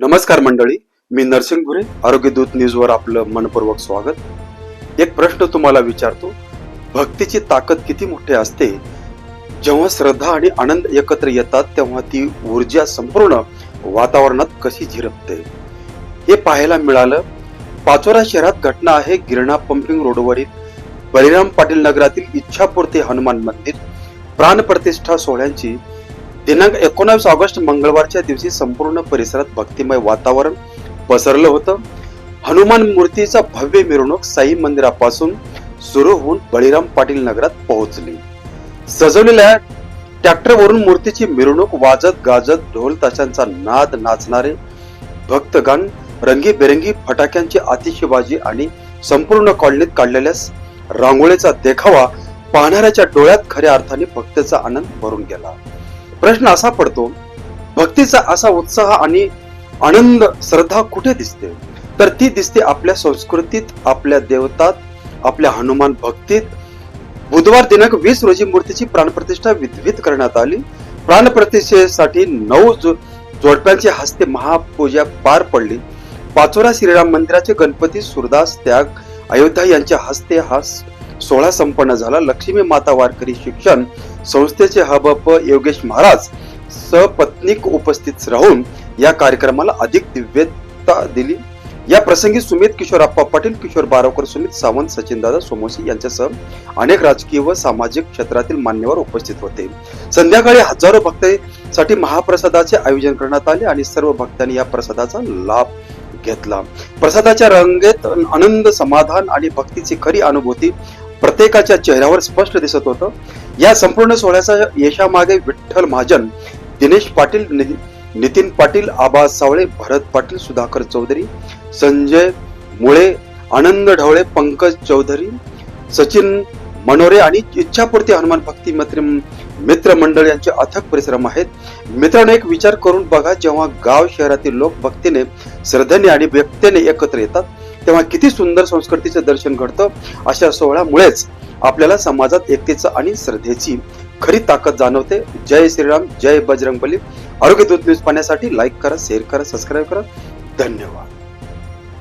नमस्कार मंडळी मी नरसिंग भुरे आरोग्य दूत न्यूजवर आपलं मनपूर्वक स्वागत. एक प्रश्न तुम्हाला विचारतो भक्तीची ताकद किती मोठी असते? जेव्हा श्रद्धा आणि आनंद एकत्र येतात तेव्हा ती ऊर्जा संपूर्ण वातावरणात कशी झिरपते? हे पाहायला मिळालं पाचोरा शहरात घटना आहे गिरणा पंपिंग रोडवरील बलिराम पाटील नगरातील इच्छापूर्ती हनुमान मंदिर. प्राणप्रतिष्ठा सोहळ्यांची दिनांक एकोणावीस ऑगस्ट मंगळवारच्या दिवशी संपूर्ण परिसरात भक्तिमय वातावरण पसरलं होतं. हनुमान मूर्तीचा भव्य मिरवणूक साई मंदिरापासून सुरू होऊन बळीराम पाटील नगरात पोहोचली. सजवलेल्या ट्रॅक्टरवरून मूर्तीची मिरवणूक वाजत गाजत ढोल ताशांचा नाद नाचणारे भक्तगण रंगीबेरंगी फटाक्यांची आतिषबाजी आणि संपूर्ण कॉलनीत काढलेल्या रांगोळीचा देखावा पाहणाऱ्याच्या डोळ्यात खऱ्या अर्थाने भक्तीचा आनंद भरून गेला. प्रश्न असा पडतो भक्तीचा असा उत्साह आणि आनंद श्रद्धा कुठे दिसते? तर ती दिसते आपल्या संस्कृतीत आपल्या देवतात आपल्या हनुमान भक्तीत. बुधवार दिनांक वीस रोजी मूर्तीची प्राणप्रतिष्ठा विधवित करण्यात आली. प्राणप्रतिष्ठेसाठी नऊ जो- जोडप्यांचे हस्ते महापूजा पार पडली. पाचोरा श्रीराम मंदिराचे गणपती सुरदास त्याग अयोध्या यांच्या हस्ते हा सोहळा संपन्न झाला. लक्ष्मी माता वारकरी शिक्षण संस्थेचे हबप योगेश महाराज सपत्नीक उपस्थित राहून या कार्यक्रमाला अधिक दिव्यता दिली. या प्रसंगी सुमित किशोर आप्पा पाटील किशोर बारावकर सुमित सावंत सचिनदादा सोमोशी यांच्यासह अनेक राजकीय व सामाजिक क्षेत्रातील मान्यवर उपस्थित होते. संध्याकाळी हजारो भक्तांसाठी महाप्रसादाचे आयोजन करण्यात आले आणि सर्व भक्तांनी या प्रसादाचा लाभ घेतला. प्रसादाच्या रंगेत आनंद समाधान आणि भक्तीची खरी अनुभूती प्रत्येकाच्या चेहऱ्यावर स्पष्ट दिसत होतं. या संपूर्ण सोहळ्याच्या यशामागे विठ्ठल महाजन दिनेश पाटील नि- नितीन पाटील आबा सावळे भरत पाटील सुधाकर चौधरी संजय मुळे आनंद ढवळे पंकज चौधरी सचिन मनोरे आणि इच्छापूर्ती हनुमान भक्ती मित्र मित्रमंडळ यांचे अथक परिश्रम आहेत. मित्रांनो एक विचार करून बघा जेव्हा गाव शहरातील लोक भक्तीने श्रद्धेने आणि व्यक्तीने एकत्र येतात तेव्हा किती सुंदर संस्कृतीचे दर्शन घडतं. अशा सोहळ्यामुळेच आपल्याला समाजात एकतेचं आणि श्रद्धेची खरी ताकद जाणवते. जय श्रीराम जय बजरंगबली. आरोग्य दूत न्यूज पाहण्यासाठी लाईक करा शेअर करा सबस्क्राईब करा. धन्यवाद.